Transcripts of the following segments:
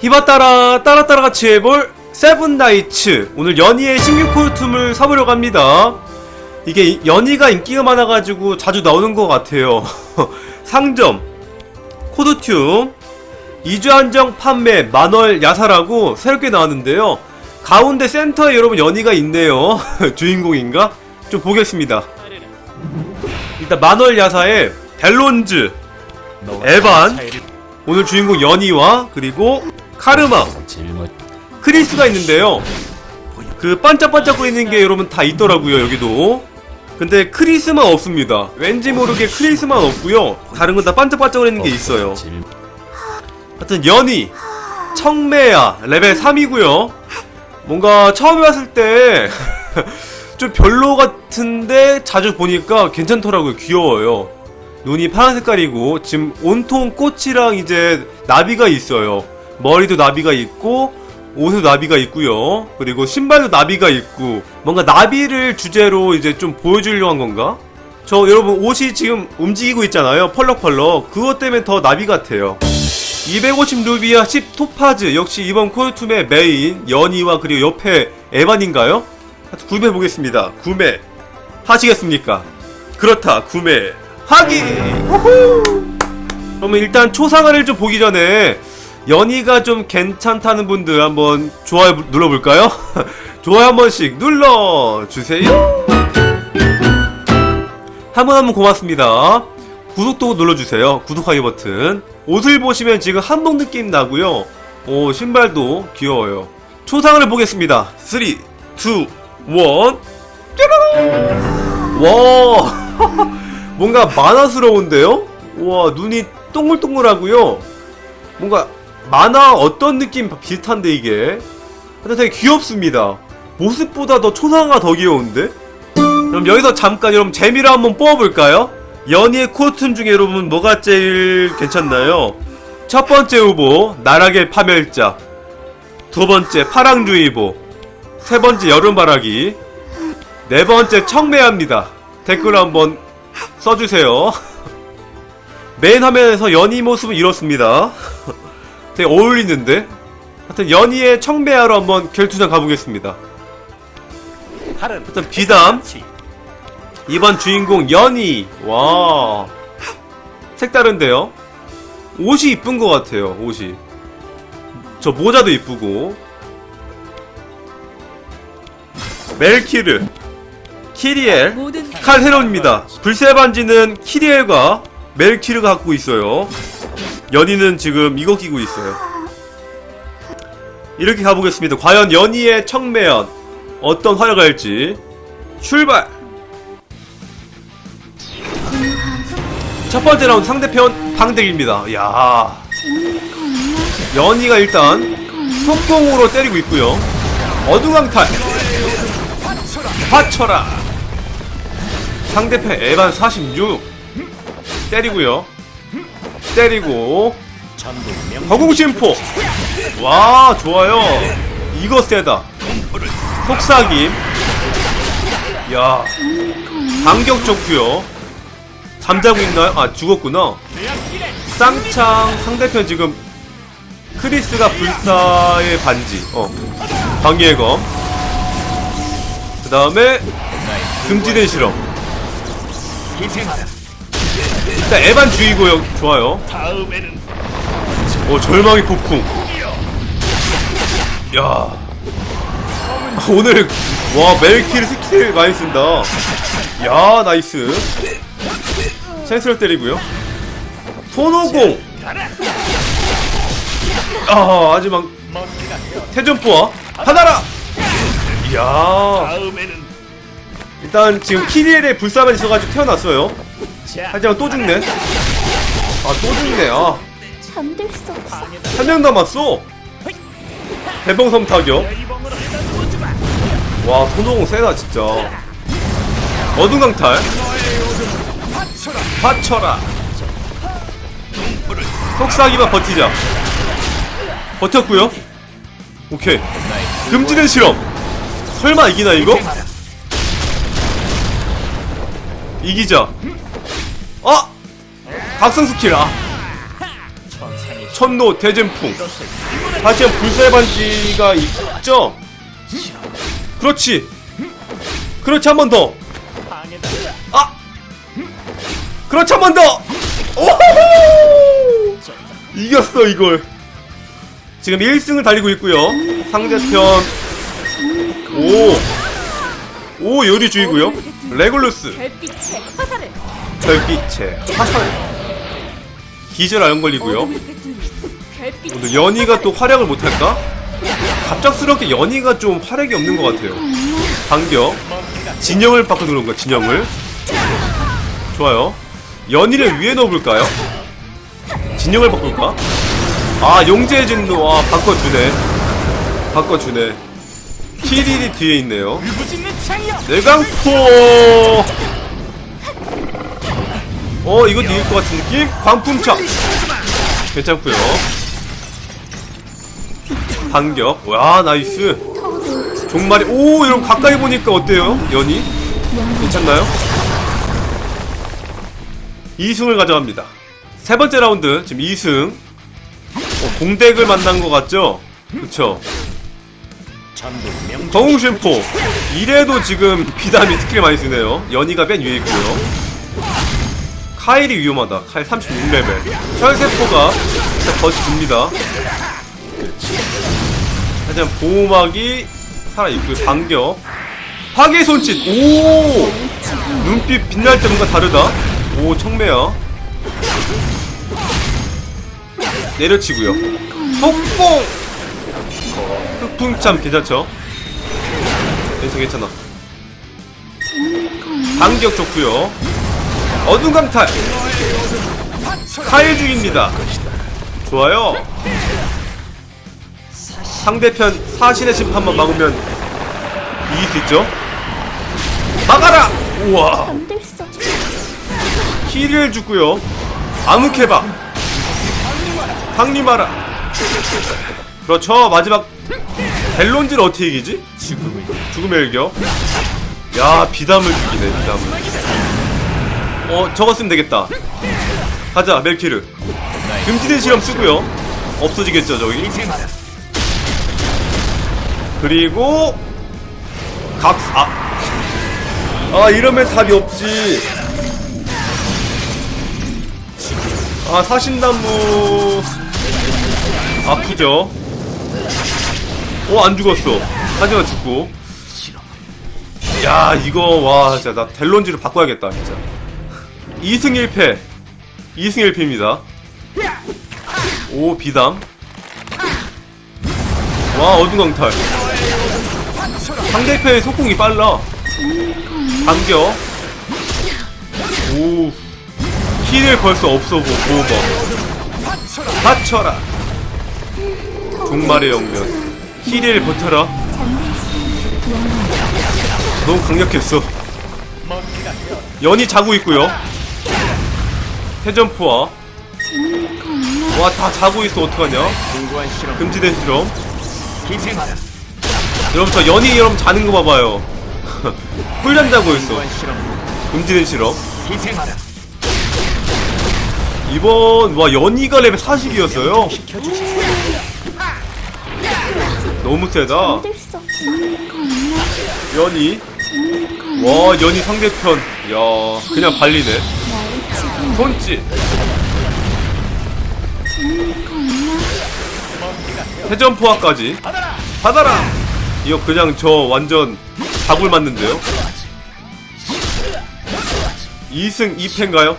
히바 따라 따라 따라 같이 해볼 세븐나이츠. 오늘 연희의 신규 코스튬을 사보려고 합니다. 이게 이- 연희가 인기가 많아가지고 자주 나오는 것 같아요. 상점 코드튬 2주 한정 판매 만월 야사라고 새롭게 나왔는데요. 가운데 센터에 여러분 연희가 있네요. 주인공인가? 좀 보겠습니다. 일단 만월 야사에 벨론즈 에반. 오늘 주인공 연희와 그리고 카르마 질문 크리스가 있는데요. 그 반짝반짝 거리는 게 여러분 다 있더라고요 여기도. 근데 크리스만 없습니다. 왠지 모르게 크리스만 없고요. 다른 건 다 반짝반짝 거리는 게 있어요. 질문 하여튼 연희, 청매야 레벨 3이고요. 뭔가 처음에 왔을 때 좀 별로 같은데 자주 보니까 괜찮더라고요. 귀여워요. 눈이 파란 색깔이고 지금 온통 꽃이랑 이제 나비가 있어요. 머리도 나비가 있고 옷에도 나비가 있고요. 그리고 신발도 나비가 있고 뭔가 나비를 주제로 이제 좀 보여주려고 한 건가? 저 여러분 옷이 지금 움직이고 있잖아요. 펄럭펄럭. 그것 때문에 더 나비 같아요. 250 루비아 10 토파즈 역시 이번 코요툼의 메인 연희와 그리고 옆에 에반인가요? 구매해 보겠습니다. 구매 하시겠습니까? 그렇다 구매 하기. 우후! 그러면 일단 초상화를 좀 보기 전에 연희가 좀 괜찮다는 분들 한번 좋아요 눌러볼까요? 좋아요 한 번씩 눌러주세요. 한 번 한 번 고맙습니다. 구독도 눌러주세요. 구독하기 버튼. 옷을 보시면 지금 한복 느낌 나고요. 오 신발도 귀여워요. 초상을 보겠습니다. 3, 2, 1. 뾰로롱! 와 뭔가 만화스러운데요? 와 눈이 동글동글하고요. 뭔가 만화 어떤 느낌 비슷한데 이게. 근데 되게 귀엽습니다. 모습보다 더 초상화가 더 귀여운데? 그럼 여기서 잠깐 여러분 재미로 한번 뽑아볼까요? 연희의 코스튬 중에 여러분 뭐가 제일 괜찮나요? 첫 번째 후보 나락의 파멸자 두 번째 파랑주의보 세 번째 여름바라기 네 번째 청매합니다 댓글 한번 써주세요 메인 화면에서 연희 모습은 이렇습니다 되게 어울리는데? 하여튼 연희의 청매하러 한번 결투장 가보겠습니다. 하른 일단 비담. 이번 주인공 연희. 와. 색다른데요? 옷이 이쁜 것 같아요 옷이. 저 모자도 이쁘고. 멜키르. 키리엘. 칼헤론입니다. 불새 반지는 키리엘과 멜키르가 갖고 있어요 연희는 지금 이거 끼고 있어요. 이렇게 가보겠습니다. 과연 연희의 청매연 어떤 화려가 할지 출발! 첫 번째 라운드 상대편 방대기입니다. 야. 연희가 일단 속공으로 때리고 있고요. 어두강탈. 화쳐라 상대편 에반 46 때리고요. 때리고 거궁심포 와 좋아요. 이거 세다. 속삭임 야 반격 좋고요. 잠자고 있나요? 아 죽었구나. 쌍창 상대편 지금 크리스가 불사의 반지. 어. 방해의 검. 그 다음에 금지된 실험. 일단 에반 주의고요. 좋아요. 어 절망의 폭풍. 야. 오늘 와 멜키를 스킬 많이 쓴다. 야 나이스. 센스를 때리고요. 손오공. 아 하지만 태전포와 하나라. 이야. 일단 지금 키리엘의 불사만 있어가지고 태어났어요. 자 하지만 또 죽네. 아 또 죽네. 아. 잠들 수 없어. 한 명 남았어. 대봉섬 타격. 와, 손오공 세다, 진짜. 어둠강탈. 받쳐라. 속삭이만 버티자. 버텼고요 오케이. 금지된 실험. 설마 이기나, 이거? 이기자. 아! 각성 스킬, 아. 천노 대진풍 하지만 불사의 반지가 있죠? 그렇지 그렇지 한 번 더. 아! 그렇지 한 번 더! 오호호! 이겼어 이걸 지금 1승을 달리고 있고요 상대편 오! 오 요리주의고요 레골루스. 별빛의 화살을. 별빛의 화살. 기절 안 걸리고요. 별빛 오늘 연희가 또 활약을 못할까? 갑작스럽게 연희가 좀 활약이 없는 것 같아요. 반격. 진영을 바꿔 놓은 거야 진영을. 좋아요. 연희를 위에 넣어볼까요? 진영을 바꿀까? 아 용재의 진노 아 바꿔주네. 바꿔주네 키릴이 뒤에 있네요. 내강포 어 이거 이길 것 같은 느낌? 광풍차. 괜찮고요. 반격. 와 나이스. 종말이 오 여러분 가까이 보니까 어때요? 연이? 괜찮나요? 2승을 가져갑니다. 세 번째 라운드 지금 2승. 어, 공덱을 만난 것 같죠? 그쵸 정웅심포 이래도 지금 비담이 스킬 많이 쓰네요. 연이가 맨 위에 있고요. 카일이 위험하다. 카일 36레벨. 혈세포가 진짜 버텨줍니다. 하지만 보호막이 살아있고요 반격. 파괴 손짓. 오! 눈빛 빛날 때 뭔가 다르다. 오 청매야. 내려치고요. 속공 흑풍참 괜찮죠? 괜찮 괜찮아. 반격 좋고요. 어둠 강탈. 카일 중입니다. 좋아요. 상대편 사신의 심판만 막으면 이길 수 있죠? 막아라! 우와. 힐을 주고요. 암흑해봐. 강림하라. 그렇죠. 마지막 벨론즈를 어떻게 이기지? 죽음의 죽음의 일격. 야 비담을 죽이네 비담을. 어 저거 쓰면 되겠다. 가자 멜키르. 금지된 실험 쓰고요. 없어지겠죠 저기. 그리고 각아. 아 이러면 답이 없지. 아 사신나무. 아프죠 오안 죽었어. 하지만 죽고. 야 이거 와 진짜 나 델론지를 바꿔야겠다 진짜. 2승 1패. 2승 1패입니다. 오 비담. 와 어둠강탈. 상대편의 속공이 빨라. 반격 오. 힐을 벌써 없어 보 보호막. 다쳐라 종말의 영면 힐을 버텨라 너무 강력했어 연이 자고 있고요 회전포와 와다 자고 있어 어떡하냐. 금지된 실험 희생하라. 여러분 저 연이 여러분 자는 거 봐봐요 꿀잠 자고 있어. 금지된 실험 희생하라. 이번 와 연이가 레벨 40이었어요 시켜주지. 너무 세다. 연이 와 연이 상대편. 야 그냥 발리네. 손짓. 회전포화까지. 받아라! 이거 그냥 저 완전 다굴 맞는데요? 2승 2패인가요?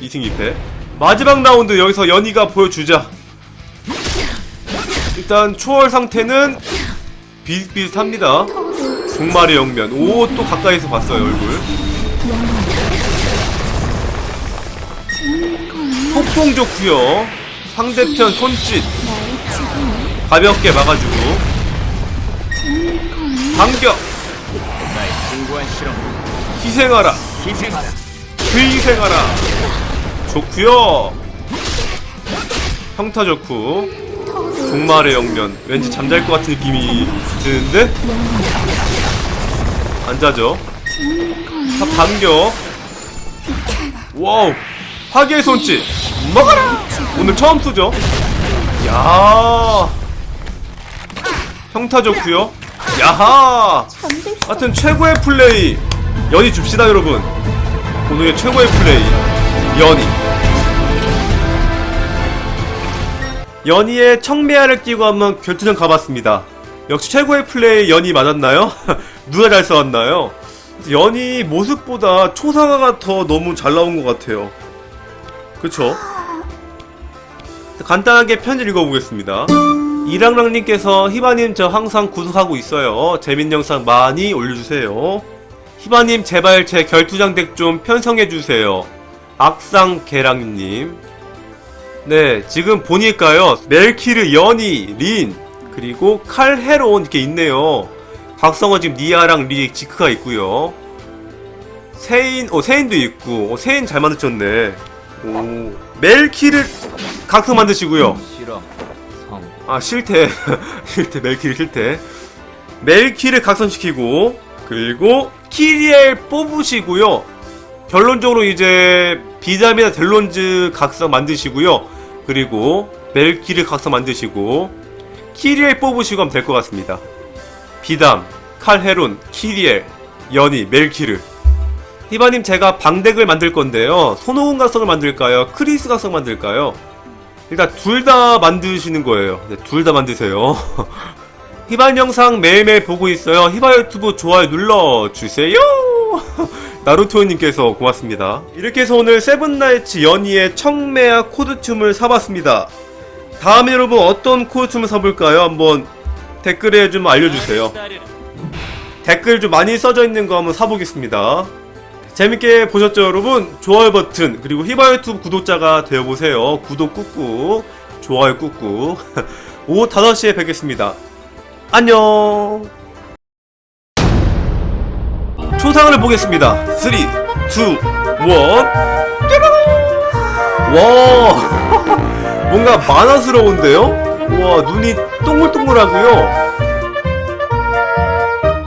2승 2패. 마지막 라운드 여기서 연이가 보여주자. 일단 초월 상태는 비슷비슷합니다. 종말의 영면. 오 또 가까이서 봤어요 얼굴. 폭풍 좋구요 상대편 손짓. 가볍게 막아주고. 반격. 희생하라. 희생하라. 좋구요. 평타 좋고 종말의 영면 왠지 잠잘 것 같은 느낌이 드는데? 안 자죠? 자, 반격 와우. 파괴의 손짓. 먹어라! 오늘 처음 쓰죠? 야. 평타 좋구요? 야하! 하여튼 최고의 플레이. 연이 줍시다 여러분. 오늘의 최고의 플레이. 연이 연이의 청매화를 끼고 한번 결투전 가봤습니다 역시 최고의 플레이 연이 맞았나요? 누가 잘 싸웠나요? 연이 모습보다 초상화가 더 너무 잘 나온 것 같아요 그쵸? 간단하게 편지 읽어보겠습니다 이랑랑님께서 히바님 저 항상 구독하고 있어요. 재밌는 영상 많이 올려주세요. 히바님 제발 제 결투장 덱 좀 편성해주세요. 악상 계랑님. 네, 지금 보니까요. 멜키르, 연이, 린, 그리고 칼 헤론 이렇게 있네요. 각성어 지금 니아랑 리, 지크가 있고요. 세인, 어, 세인도 있고, 어, 세인 잘 만드셨네. 오, 멜키르 각성 만드시고요. 실험 성 아 실태 실태 멜키를 실태 멜키를 각성시키고 그리고 키리엘 뽑으시고요 결론적으로 이제 비담이나 델론즈 각성 만드시고요 그리고 멜키를 각성 만드시고 키리엘 뽑으시고 하면 될 것 같습니다 비담 칼헤론 키리엘 연희 멜키르 히바님 제가 방덱을 만들 건데요 손오공 각성을 만들까요 크리스 각성 만들까요 일단 둘 다 만드시는 거예요. 네, 둘 다 만드세요. 히반 영상 매일매일 보고 있어요. 히바 유튜브 좋아요 눌러주세요. 나루토님께서 고맙습니다. 이렇게 해서 오늘 세븐나이츠 연희의 청매화 코드춤을 사봤습니다. 다음에 여러분 어떤 코드춤을 사볼까요? 한번 댓글에 좀 알려주세요. 댓글 좀 많이 써져 있는 거 한번 사보겠습니다. 재밌게 보셨죠 여러분? 좋아요 버튼 그리고 히바 유튜브 구독자가 되어보세요 구독 꾹꾹 좋아요 꾹꾹 오후 5시에 뵙겠습니다 안녕 초상을 보겠습니다. 3 2 1 와! 뭔가 만화스러운데요? 와 눈이 동글동글하고요